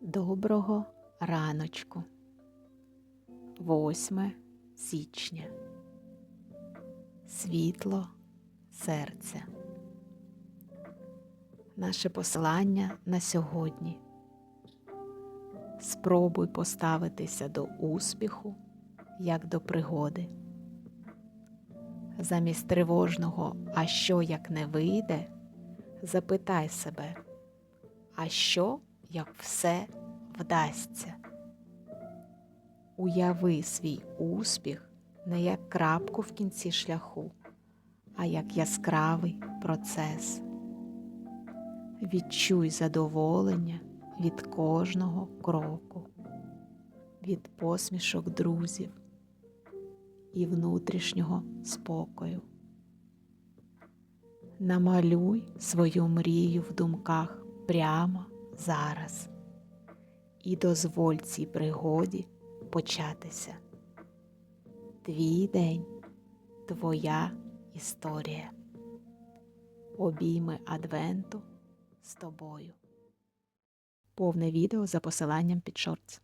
Доброго раночку. 8 січня. Світло серця. Наше послання на сьогодні. Спробуй поставитися до успіху як до пригоди. Замість тривожного А що як не вийде, запитай себе, а що як все вдасться? Уяви свій успіх не як крапку в кінці шляху, а як яскравий процес. Відчуй задоволення від кожного кроку, від посмішок друзів і внутрішнього спокою. Намалюй свою мрію в думках прямо зараз і дозволь цій пригоді початися. Твій день, твоя історія. Обійми Адвенту з тобою. Повне відео за посиланням під шортс.